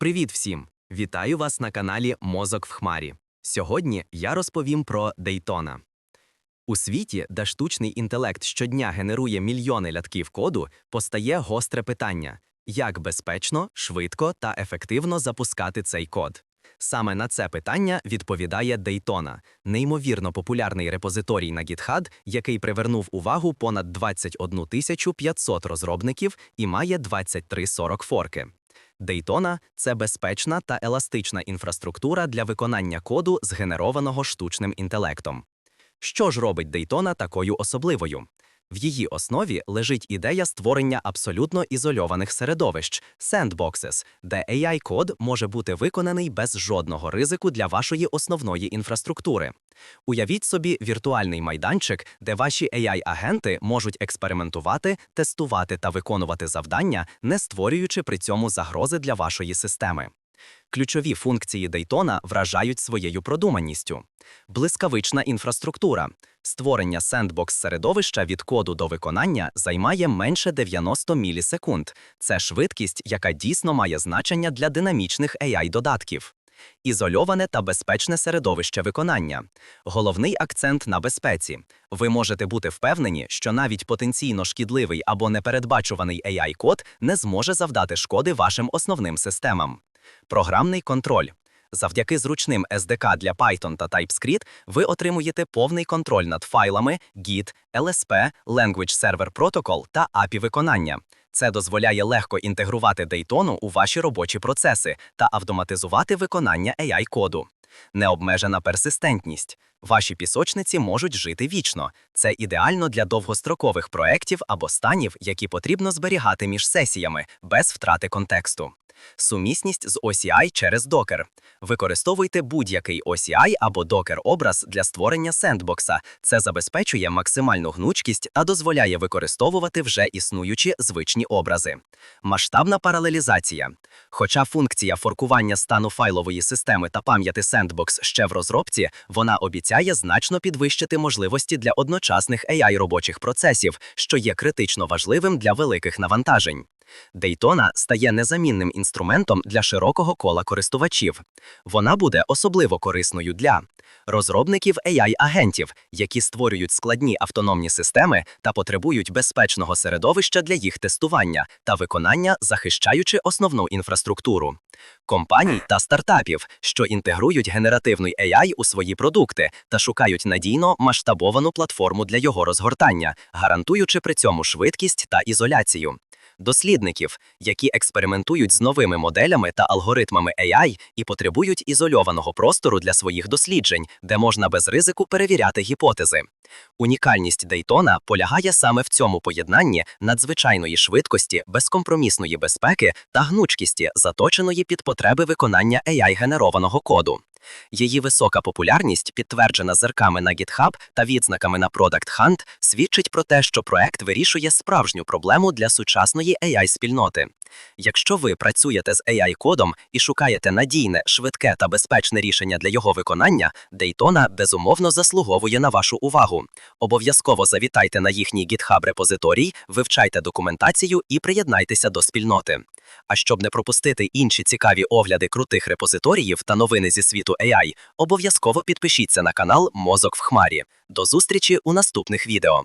Привіт всім! Вітаю вас на каналі Мозок в Хмарі. Сьогодні я розповім про Дейтона. У світі, де штучний інтелект щодня генерує мільйони лятків коду, постає гостре питання: як безпечно, швидко та ефективно запускати цей код. Саме на це питання відповідає Дейтона, неймовірно популярний репозиторій на GitHub, який привернув увагу понад 21 500 розробників і має 2340 форки. Дейтона це безпечна та еластична інфраструктура для виконання коду, згенерованого штучним інтелектом. Що ж робить Дейтона такою особливою? В її основі лежить ідея створення абсолютно ізольованих середовищ sandboxes, де AI-код може бути виконаний без жодного ризику для вашої основної інфраструктури. Уявіть собі віртуальний майданчик, де ваші AI-агенти можуть експериментувати, тестувати та виконувати завдання, не створюючи при цьому загрози для вашої системи. Ключові функції Дейтона вражають своєю продуманістю. Блискавична інфраструктура. Створення сендбокс-середовища від коду до виконання займає менше 90 мілісекунд. Це швидкість, яка дійсно має значення для динамічних AI-додатків. Ізольоване та безпечне середовище виконання. Головний акцент на безпеці. Ви можете бути впевнені, що навіть потенційно шкідливий або непередбачуваний AI-код не зможе завдати шкоди вашим основним системам. Програмний контроль. Завдяки зручним SDK для Python та TypeScript ви отримуєте повний контроль над файлами, Git, LSP, Language Server Protocol та API виконання. Це дозволяє легко інтегрувати Дейтону у ваші робочі процеси та автоматизувати виконання AI-коду. Необмежена персистентність. Ваші пісочниці можуть жити вічно. Це ідеально для довгострокових проєктів або станів, які потрібно зберігати між сесіями без втрати контексту. Сумісність з OCI через Docker. Використовуйте будь-який OCI або Docker образ для створення сендбокса. Це забезпечує максимальну гнучкість та дозволяє використовувати вже існуючі звичні образи. Масштабна паралелізація. Хоча функція форкування стану файлової системи та пам'яті Sandbox ще в розробці, вона обіцяє значно підвищити можливості для одночасних AI робочих процесів, що є критично важливим для великих навантажень. Дейтона стає незамінним інструментом для широкого кола користувачів. Вона буде особливо корисною для розробників AI-агентів, які створюють складні автономні системи та потребують безпечного середовища для їх тестування та виконання, захищаючи основну інфраструктуру, компаній та стартапів, що інтегрують генеративний AI у свої продукти та шукають надійно масштабовану платформу для його розгортання, гарантуючи при цьому швидкість та ізоляцію дослідників, які експериментують з новими моделями та алгоритмами AI і потребують ізольованого простору для своїх досліджень, де можна без ризику перевіряти гіпотези. Унікальність Дейтона полягає саме в цьому поєднанні надзвичайної швидкості, безкомпромісної безпеки та гнучкісті, заточеної під потреби виконання AI-генерованого коду. Її висока популярність, підтверджена зерками на GitHub та відзнаками на Product Hunt, свідчить про те, що проект вирішує справжню проблему для сучасної AI-спільноти. Якщо ви працюєте з AI-кодом і шукаєте надійне, швидке та безпечне рішення для його виконання, Дейтона безумовно заслуговує на вашу увагу. Обов'язково завітайте на їхній GitHub репозиторій, вивчайте документацію і приєднайтеся до спільноти. А щоб не пропустити інші цікаві огляди крутих репозиторіїв та новини зі світу AI, обов'язково підпишіться на канал Мозок в Хмарі. До зустрічі у наступних відео.